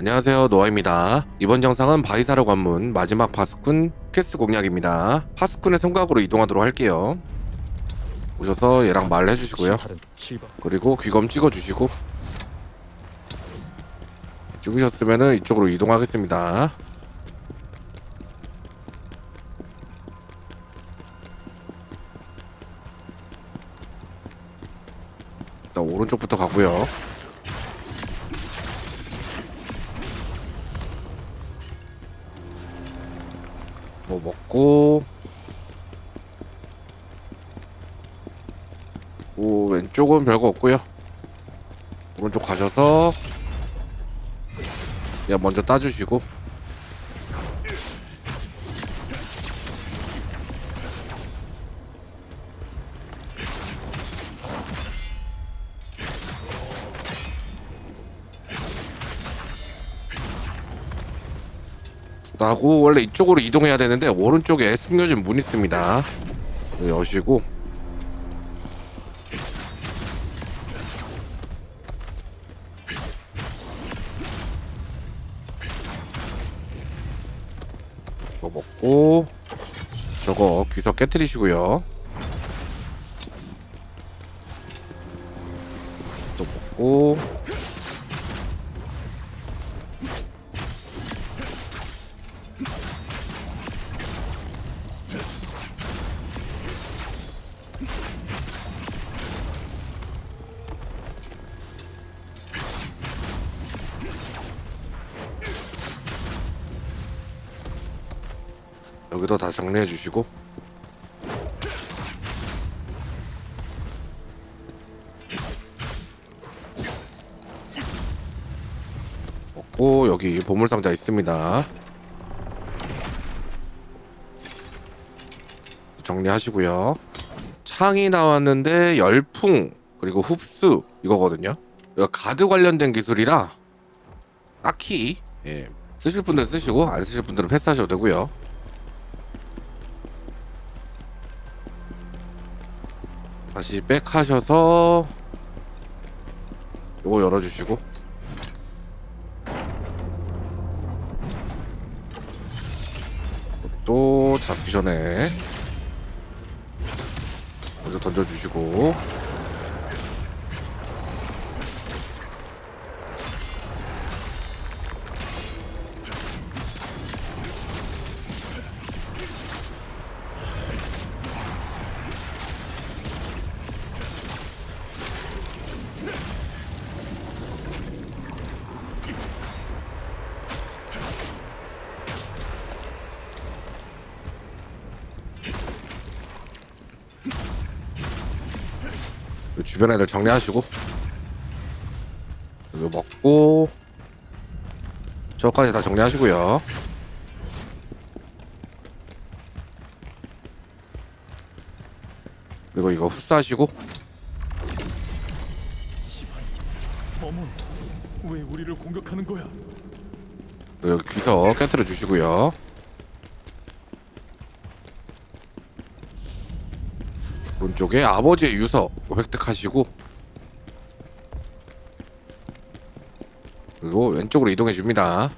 안녕하세요 노아입니다. 이번 영상은 바이사르 관문 마지막 파스쿤 퀘스트 공략입니다. 파스쿤의 성곽으로 이동하도록 할게요. 오셔서 얘랑 말 해주시고요. 그리고 귀검 찍어주시고 찍으셨으면은 이쪽으로 이동하겠습니다. 오른쪽부터 가고요 오 왼쪽은 별거 없고요. 오른쪽 가셔서 야 먼저 따주시고. 나고 원래 이쪽으로 이동해야 되는데 오른쪽에 숨겨진 문 있습니다. 여시고 귀석 깨뜨리시고요. 또 먹고. 여기도 다 정리해 주시고 여기 보물상자 있습니다. 정리하시고요. 창이 나왔는데 열풍 그리고 흡수 이거거든요. 이거 가드 관련된 기술이라 딱히 예, 쓰실 분들 쓰시고 안 쓰실 분들은 패스하셔도 되고요. 다시 백 하셔서 요거 열어주시고 또 잡기 전에 먼저 던져주시고 주변 애들 정리하시고. 이거 먹고. 저까지 다 정리하시고요. 그리고 이거 흡수하시고. 어머 왜 우리를 공격하는 거야? 여기 귀석 깨트려 주시고요 오른쪽에 아버지의 유서 획득하시고 그리고 왼쪽으로 이동해 줍니다.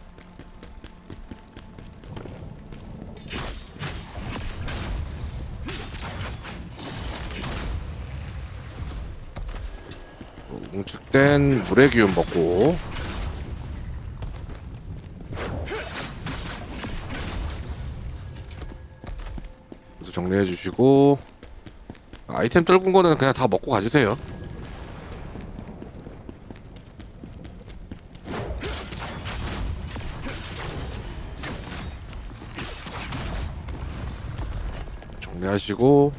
뭉축된 물의 기운 먹고 정리해 주시고 아이템 떨군 거는 그냥 다 먹고 가주세요. 정리하시고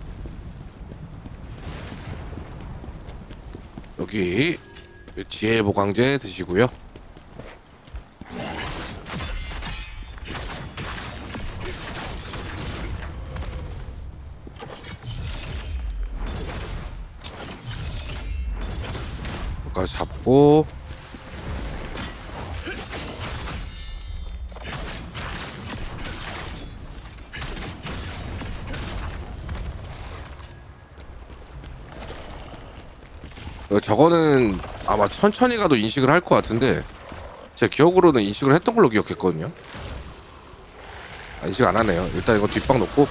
여기 지혜 보강제 드시고요. 여기까지 잡고 어, 저거는 아마 천천히 가도 인식을 할 것 같은데 제 기억으로는 인식을 했던 걸로 기억했거든요. 아, 인식 안 하네요. 일단 이거 뒷방 놓고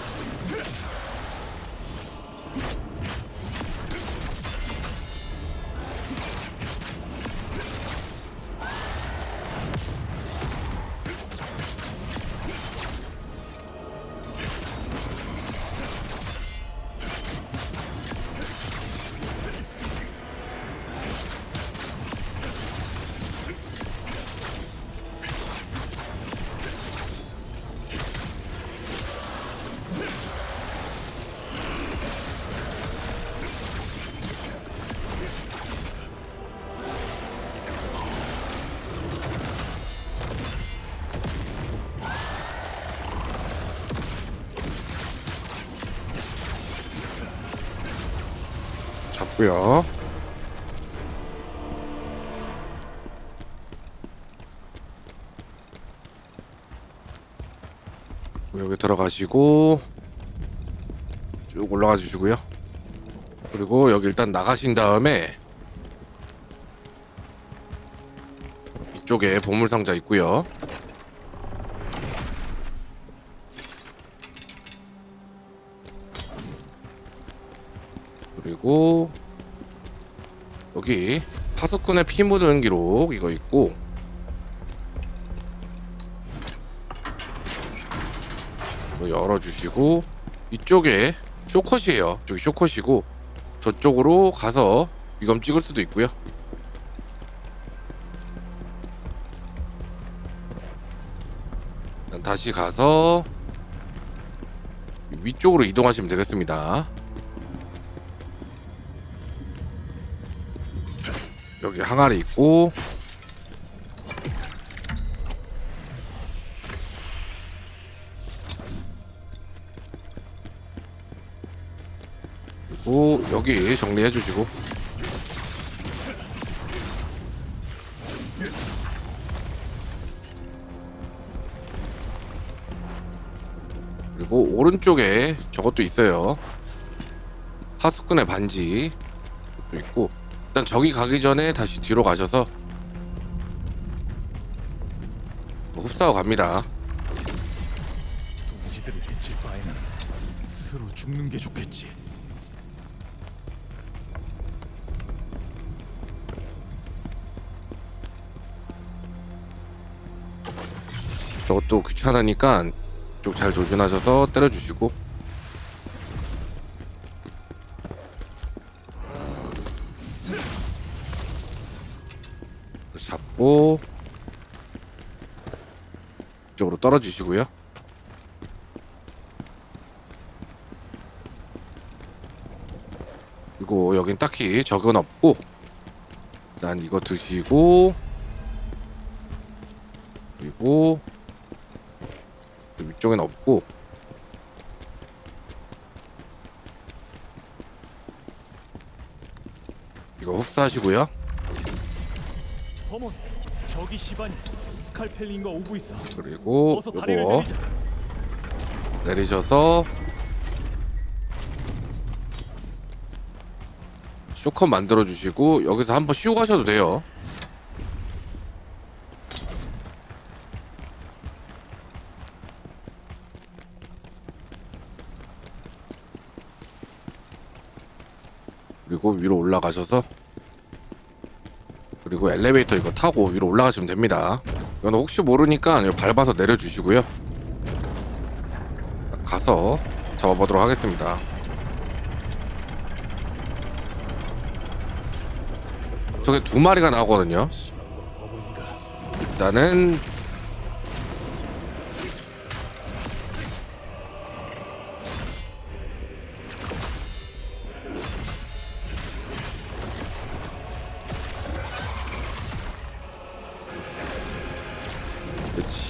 잡고요. 여기 들어가시고 쭉 올라가 주시고요. 그리고 여기 일단 나가신 다음에 이쪽에 보물 상자 있고요. 그리고 여기 파수꾼의 피 묻은 기록 이거 있고. 열어주시고 이쪽에 쇼컷이에요. 저기 쇼컷이고 저쪽으로 가서 이검 찍을 수도 있고요. 다시 가서 위쪽으로 이동하시면 되겠습니다 여기 항아리 있고. 그리고 여기 정리해 주시고. 그리고 오른쪽에 저것도 있어요. 하수꾼의 반지 도 있고 일단 저기 가기 전에 다시 뒤로 가셔서 뭐 흡사하고 갑니다. 동지들을 해칠 바에는 스스로 죽는 게 좋겠지. 저것도 귀찮으니까 쪽 잘 조준하셔서 때려주시고 잡고 이쪽으로 떨어지시고요. 그리고 여긴 딱히 적은 없고 일단 이거 드시고 그리고 그 위쪽엔 없고 이거 흡수하시고요. 버몬, 저기 시반이 스칼펠링과 오고 있어. 그리고 어서 다리를 요거 내리자. 내리셔서 쇼컷 만들어 주시고 여기서 한번 쉬고 가셔도 돼요. 그리고 위로 올라가셔서 그리고 엘리베이터 이거 타고 위로 올라가시면 됩니다. 이건 혹시 모르니까 밟아서 내려주시고요. 가서 잡아보도록 하겠습니다. 저게 두 마리가 나오거든요. 일단은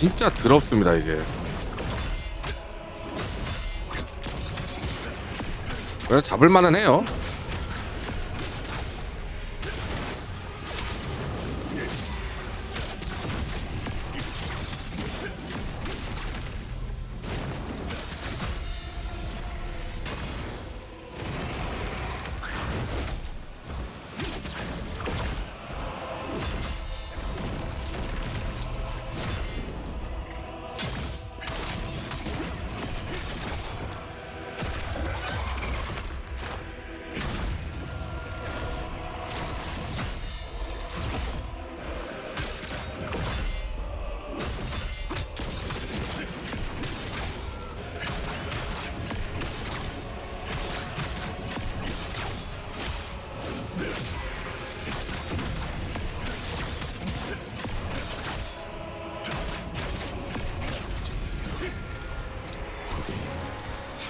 진짜 더럽습니다 이게. 그래 잡을 만은 해요.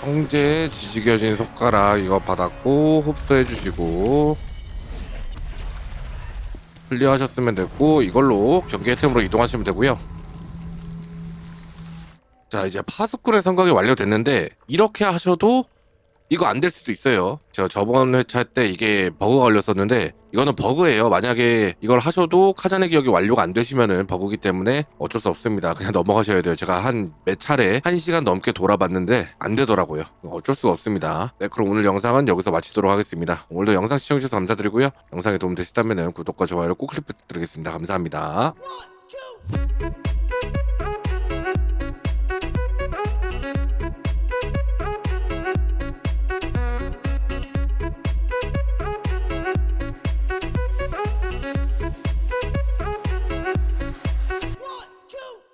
성재 지지겨진 손가락 이거 받았고 흡수해 주시고 클리어하셨으면 됐고 이걸로 경기 혜템으로 이동하시면 되고요. 자 이제 파수꾼의 성각이 완료됐는데 이렇게 하셔도 이거 안 될 수도 있어요. 제가 저번 회차 때 이게 버그가 걸렸었는데 이거는 버그예요. 만약에 이걸 하셔도 카자네 기억이 완료가 안 되시면은 버그기 때문에 어쩔 수 없습니다. 그냥 넘어가셔야 돼요. 제가 한 몇 차례 한 시간 넘게 돌아봤는데 안 되더라고요. 어쩔 수가 없습니다. 네, 그럼 오늘 영상은 여기서 마치도록 하겠습니다. 오늘도 영상 시청해주셔서 감사드리고요. 영상이 도움 되셨다면 구독과 좋아요를 꼭 클릭 부탁드리겠습니다. 감사합니다. One.